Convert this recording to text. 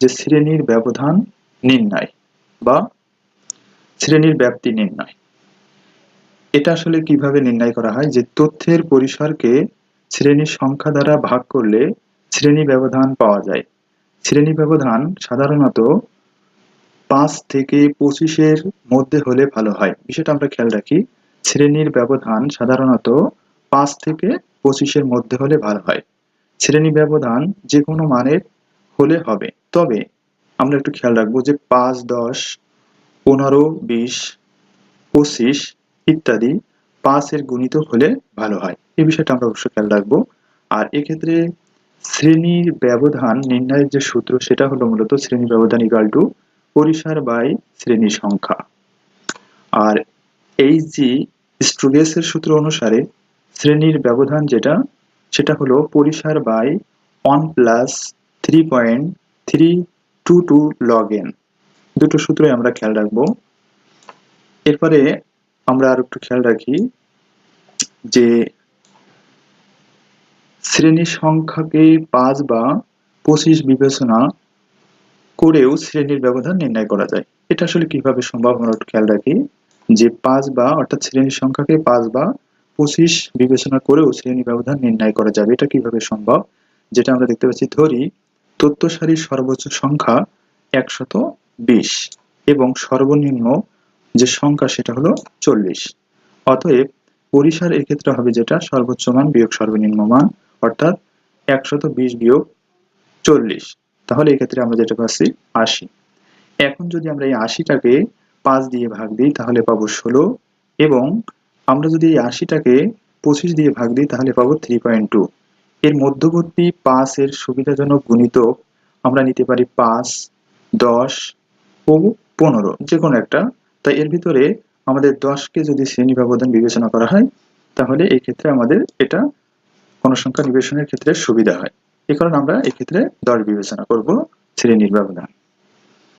যে শ্রেণির ব্যবধান নির্ণয় বা শ্রেণির ব্যাপ্তি নির্ণয়। এটা আসলে কীভাবে নির্ণয় করা হয়? যে তথ্যের পরিসরকে শ্রেণির সংখ্যা দ্বারা ভাগ করলে শ্রেণি ব্যবধান পাওয়া যায়। শ্রেণি ব্যবধান সাধারণত পাঁচ থেকে পঁচিশের মধ্যে হলে ভালো হয়। বিষয়টা আমরা খেয়াল রাখি, শ্রেণির ব্যবধান সাধারণত পাঁচ থেকে পঁচিশের মধ্যে হলে ভালো হয়। শ্রেণি ব্যবধান যে কোনো মানের হলে হবে। তবে আমরা একটু খেয়াল রাখব যে পাঁচ, দশ, পনেরো, বিশ, পঁচিশ ইত্যাদি পাঁচের গুণিত হলে ভালো হয়। এই বিষয়টা আমরা অবশ্যই খেয়াল রাখব। আর এক্ষেত্রে শ্রেণির ব্যবধান নির্ণয়ের যে সূত্র, সেটা হলো মূলত শ্রেণি ব্যবধান ইকাল টু পরিসর বাই শ্রেণি সংখ্যা। আর এই যে স্ট্রুগেসের সূত্র অনুসারে শ্রেণির ব্যবধান যেটা, সেটা হলো পরিসার by one plus three point three two two log দুটো সূত্রই আমরা খেয়াল রাখব। এরপরে আমরা আর একটু খেয়াল রাখি যে শ্রেণি সংখ্যাকে পাঁচ বা পঁচিশ বিবেচনা করেও শ্রেণির ব্যবধান নির্ণয় করা যায়। এটা আসলে কীভাবে সম্ভব আমরা একটু খেয়াল রাখি যে পাঁচ বা, অর্থাৎ শ্রেণির সংখ্যাকে পাঁচ বা পঁচিশ বিবেচনা করেও শ্রেণি ব্যবধান নির্ণয় করা যাবে। এটা কীভাবে সম্ভব? যেটা আমরা দেখতে পাচ্ছি, ধরি তথ্য সারির সর্বোচ্চ সংখ্যা একশত বিশ এবং সর্বনিম্ন যে সংখ্যা সেটা হলো চল্লিশ। অতএব পরিসর এক্ষেত্রে হবে যেটা সর্বোচ্চ মান বিয়োগ সর্বনিম্ন মান, অর্থাৎ একশত বিশ বিয়োগ চল্লিশ। তাহলে এক্ষেত্রে আমরা যেটা পাচ্ছি আশি। এখন যদি আমরা এই আশিটাকে পাঁচ দিয়ে ভাগ দিই, তাহলে পাবো ষোলো এবং আমরা যদি এই আশিটাকে পঁচিশ দিয়ে ভাগ দিই, তাহলে পাবো থ্রি পয়েন্ট টু এর মধ্যবর্তী পাঁচ এর সুবিধাজনক গুণিতক আমরা নিতে পারি পাঁচ, দশ ও পনেরো যে কোনো একটা। তাই এর ভিতরে আমাদের দশকে যদি শ্রেণি ব্যবধান বিবেচনা করা হয়, তাহলে এই ক্ষেত্রে আমাদের এটা কোনো সংখ্যা নিবেশনের ক্ষেত্রে সুবিধা হয়। এ কারণে আমরা এক্ষেত্রে দশ বিবেচনা করব শ্রেণির ব্যবধান।